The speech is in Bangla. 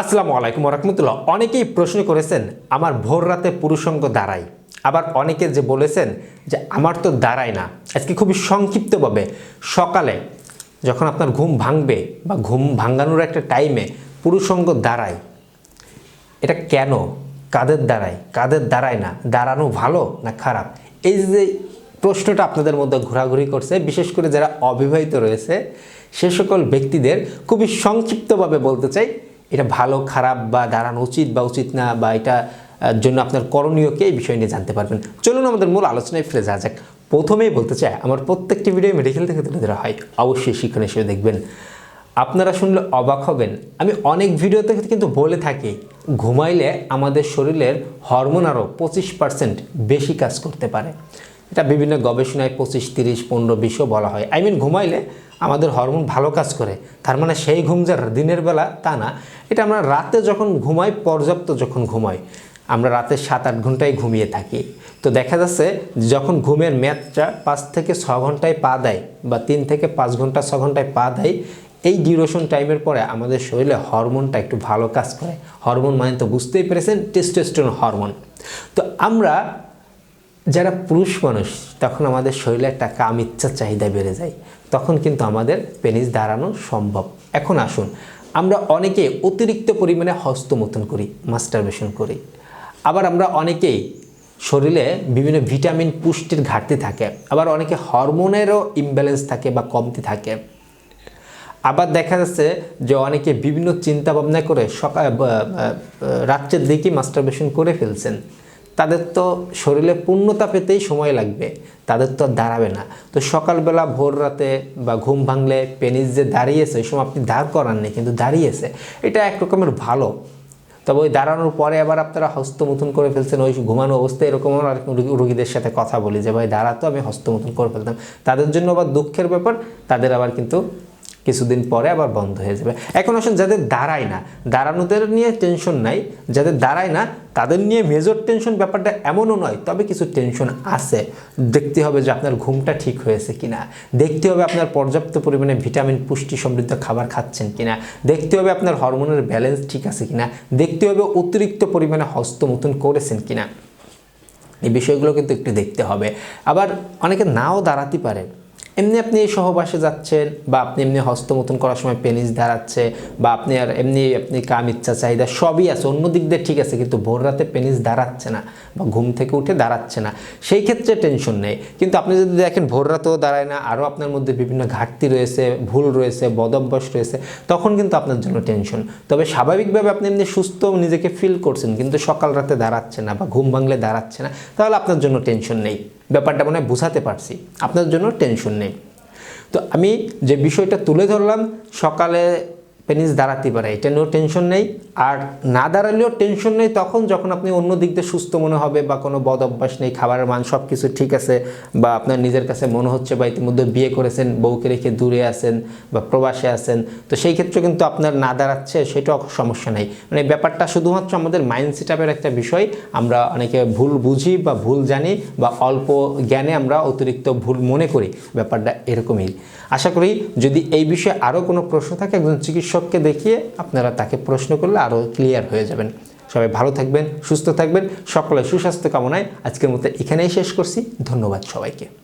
আসসালামু আলাইকুম রহমতুল্লাহ অনেকেই প্রশ্ন করেছেন, আমার ভোর রাতে পুরুষঙ্গ দাঁড়ায়? আবার অনেকে যে বলেছেন যে, আমার তো দাঁড়ায় না। আজকে খুবই সংক্ষিপ্তভাবে সকালে যখন আপনার ঘুম ভাঙবে বা ঘুম ভাঙানোর একটা টাইমে পুরুষঙ্গ দাঁড়ায়, এটা কেন? কাদের দ্বারায় কাদের দাঁড়ায় না? দাঁড়ানো ভালো না খারাপ? এই যে প্রশ্নটা আপনাদের মধ্যে ঘোরাঘুরি করছে, বিশেষ করে যারা অবিবাহিত রয়েছে, সে সকল ব্যক্তিদের খুবই সংক্ষিপ্তভাবে বলতে চাই এটা ভালো, খারাপ বা দাঁড়ানো উচিত বা উচিত না বা এটা জন্য আপনার করণীয়কে এই বিষয় নিয়ে জানতে পারবেন। চলুন আমাদের মূল আলোচনায় ফিরে যাওয়া যাক। প্রথমেই বলতে চাই, আমার প্রত্যেকটি ভিডিও মেডিকেল থেকে তুলে ধরা হয়। অবশ্যই শিক্ষণ হিসেবে দেখবেন। আপনারা শুনলে অবাক হবেন, আমি অনেক ভিডিও ভিডিওতে কিন্তু বলে থাকি, ঘুমাইলে আমাদের শরীরের হরমোন আরও পঁচিশ পার্সেন্ট বেশি কাজ করতে পারে। এটা বিভিন্ন গবেষণায় পঁচিশ, তিরিশ, পনেরো, বিশও বলা হয়। আই মিন ঘুমাইলে আমাদের হরমোন ভালো কাজ করে। তার মানে সেই ঘুম যে দিনের বেলা, তা না। এটা আমরা রাতে যখন ঘুমাই, পর্যাপ্ত যখন ঘুমাই, আমরা রাতে সাত আট ঘন্টায় ঘুমিয়ে থাকি। তো দেখা যাচ্ছে যখন ঘুমের মেয়াদটা পাঁচ থেকে ছ ঘন্টায় পা দেয় বা তিন থেকে পাঁচ ঘণ্টা, ছ ঘন্টায় পা দেয়, এই ডিউরেশন টাইমের পরে আমাদের শরীরে হরমোনটা একটু ভালো কাজ করে। হরমোন মানে তো বুঝতেই পেরেছেন টেস্টোস্টেরন হরমোন তো আমরা যারা পুরুষ মানুষ, তখন আমাদের শরীরে একটা কাম ইচ্ছা চাহিদা বেড়ে যায়। তখন কিন্তু আমাদের পেনিস দাঁড়ানো সম্ভব। এখন আসুন, আমরা অনেকে অতিরিক্ত পরিমাণে হস্তমৈথুন করি, মাস্টারবেশন করি। আবার আমরা অনেকেই শরীরে বিভিন্ন ভিটামিন পুষ্টির ঘাটতি থাকে, আবার অনেকে হরমোনেরও ইমব্যালেন্স থাকে বা কমতি থাকে। আবার দেখা যাচ্ছে যে অনেকে বিভিন্ন চিন্তা ভাবনা করে সকাল রাত্রের দিকে মাস্টারবেশন করে ফেলছেন। তাদের তো শরীরে পূর্ণতা পেতেই সময় লাগবে, তাদের তো দাঁড়াবে না। তো সকালবেলা ভোর রাতে বা ঘুম ভাঙলে পেনিস যে দাঁড়িয়েছে ওই সময় আপনি দাঁড় করাননি, কিন্তু দাঁড়িয়েছে। এটা এক রকমের ভালো। তবে ওই দাঁড়ানোর পরে আবার আপনারা হস্তমুথন করে ফেলছেন, ওই ঘুমানো অবস্থায় এরকম আর রুগী- রুগীদের সাথে কথা বলি যে, ভাই দাঁড়াতো আমি হস্তমুথন করে ফেলতাম। তাদের জন্য আবার দুঃখের ব্যাপার, তাদের আবার কিন্তু কিছুদিন পরে আবার বন্ধ হয়ে যাবে। এখন আসুন, যাদের দাঁড়ায় না, দাঁড়ানোদের নিয়ে টেনশন নাই। যাদের দাঁড়ায় না, তাদের নিয়ে মেজর টেনশন ব্যাপারটা এমনও নয়, তবে কিছু টেনশন আছে। দেখতে হবে যে আপনার ঘুমটা ঠিক হয়েছে কিনা। দেখতে হবে আপনার পর্যাপ্ত পরিমাণে ভিটামিন পুষ্টি সমৃদ্ধ খাবার খাচ্ছেন কিনা। দেখতে হবে আপনার হরমোনের ব্যালেন্স ঠিক আছে কিনা। দেখতে হবে অতিরিক্ত পরিমাণে হস্তমুতন করেছেন কিনা। এই বিষয়গুলো কিন্তু একটু দেখতে হবে। আবার অনেকে নাও দাঁড়াতে পারে। এমনি আপনি সহবাসে যাচ্ছেন বা আপনি এমনি হস্তমতন করার সময় পেনিস দাঁড়াচ্ছে বা আপনি আর এমনি আপনি কাম, ইচ্ছা, চাহিদা সবই আছে, অন্য দিক দিয়ে ঠিক আছে, কিন্তু ভোর রাতে পেনিস দাঁড়াচ্ছে না বা ঘুম থেকে উঠে দাঁড়াচ্ছে না। সেই ক্ষেত্রে টেনশন নেই। কিন্তু আপনি যদি দেখেন ভোর রাতেও দাঁড়ায় না, আরও আপনার মধ্যে বিভিন্ন ঘাটতি রয়েছে, ভুল রয়েছে, বদভ্যাস রয়েছে, তখন কিন্তু আপনার জন্য টেনশন তবে স্বাভাবিকভাবে আপনি এমনি সুস্থ নিজেকে ফিল করছেন, কিন্তু সকাল রাতে দাঁড়াচ্ছে না বা ঘুম ভাঙলে দাঁড়াচ্ছে না, তাহলে আপনার জন্য টেনশন নেই। ব্যাপারটা মনে হয় বোঝাতে পারছি। আপনার জন্য টেনশন নেই। তো আমি যে বিষয়টা তুলে ধরলাম, সকালে পেনিস দাঁড়াতে পারে। এটা নিয়েও টেনশন নেই। আর না দাঁড়ালেও টেনশন নেই তখন যখন আপনি অন্য দিক দিয়ে সুস্থ মনে হবে বা কোনো বদ অভ্যাস নেই, খাবারের মান সব কিছু ঠিক আছে বা আপনার নিজের কাছে মনে হচ্ছে বা ইতিমধ্যে বিয়ে করেছেন, বউকে রেখে দূরে আছেন বা প্রবাসে আছেন, তো সেই ক্ষেত্রে কিন্তু আপনার না দাঁড়াচ্ছে সেটাও সমস্যা নেই। মানে ব্যাপারটা শুধুমাত্র আমাদের মাইন্ড সেটআপের একটা বিষয়। আমরা অনেকে ভুল বুঝি বা ভুল জানি বা অল্প জ্ঞানে আমরা অতিরিক্ত ভুল মনে করি। ব্যাপারটা এরকমই। আশা করি যদি এই বিষয়ে আরও কোনো প্রশ্ন থাকে, একজন চিকিৎসককে দেখিয়ে আপনারা তাকে প্রশ্ন করলে আরও ক্লিয়ার হয়ে যাবেন। সবাই ভালো থাকবেন, সুস্থ থাকবেন সকলে সুস্বাস্থ্য কামনায় আজকের মতো এখানেই শেষ করছি। ধন্যবাদ সবাইকে।